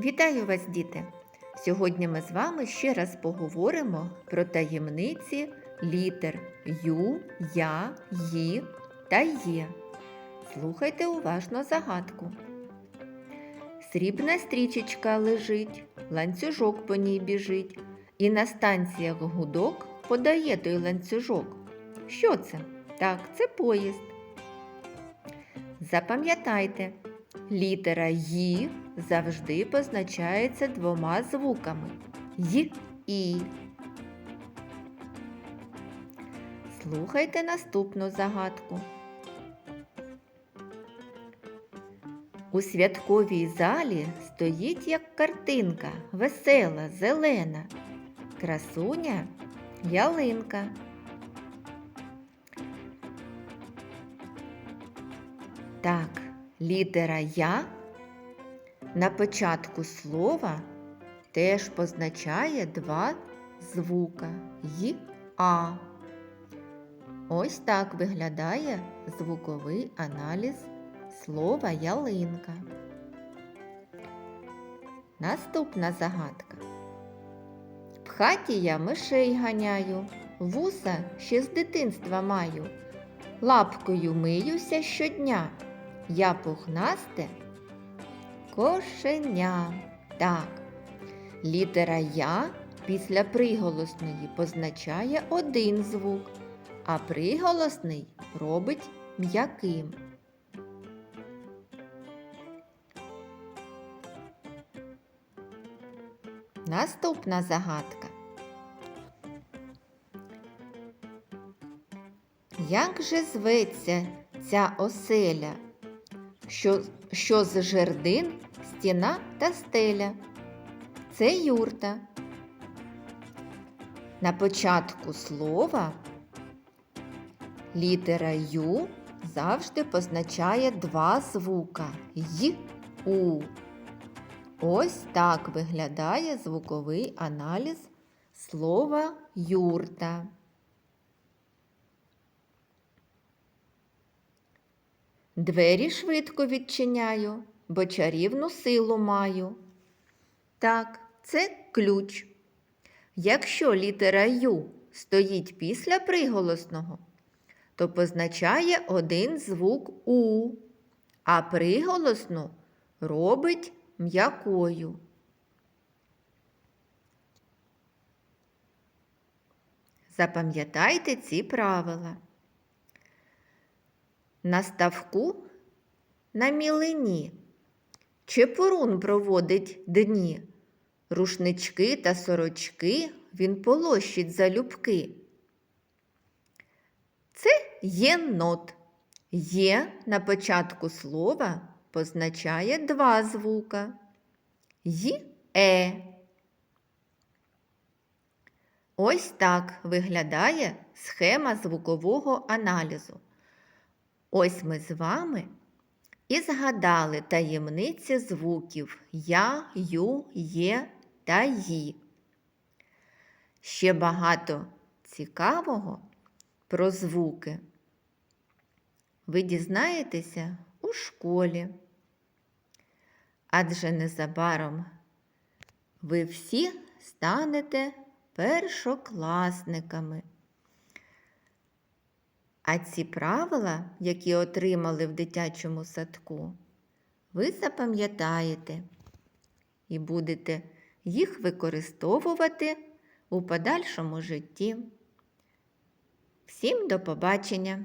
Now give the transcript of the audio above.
Вітаю вас, діти! Сьогодні ми з вами ще раз поговоримо про таємниці літер Ю, Я, Ї та Є. Слухайте уважно загадку. Срібна стрічечка лежить, ланцюжок по ній біжить, і на станціях гудок подає той ланцюжок. Що це? Так, це поїзд. Запам'ятайте, літера Ї завжди позначається двома звуками Й і. Слухайте наступну загадку. У святковій залі стоїть як картинка, весела, зелена, красуня ялинка. Так, літера Я на початку слова теж позначає два звука Й А. Ось так виглядає звуковий аналіз слова ялинка. Наступна загадка. В хаті я мишей ганяю, вуса ще з дитинства маю, лапкою миюся щодня. Я пухнасте кошеня. Так. Літера Я після приголосної позначає один звук, а приголосний робить м'яким. Наступна загадка. Як же зветься ця оселя, що, що з жердин, стіна та стеля? Це юрта. На початку слова літера Ю завжди позначає два звука Й У. Ось так виглядає звуковий аналіз слова юрта. Двері швидко відчиняю, бо чарівну силу маю. Так, це ключ. Якщо літера Ю стоїть після приголосного, то позначає один звук У, а приголосну робить м'якою. Запам'ятайте ці правила. На ставку на мілині Чепурун проводить дні, рушнички та сорочки він полощить залюбки. Це єнот. Є на початку слова позначає два звука й е. Ось так виглядає схема звукового аналізу. Ось ми з вами і згадали таємниці звуків Я, Ю, Є та Ї. Ще багато цікавого про звуки. Ви дізнаєтеся у школі. Адже незабаром ви всі станете першокласниками. А ці правила, які отримали в дитячому садку, ви запам'ятаєте і будете їх використовувати у подальшому житті. Всім до побачення!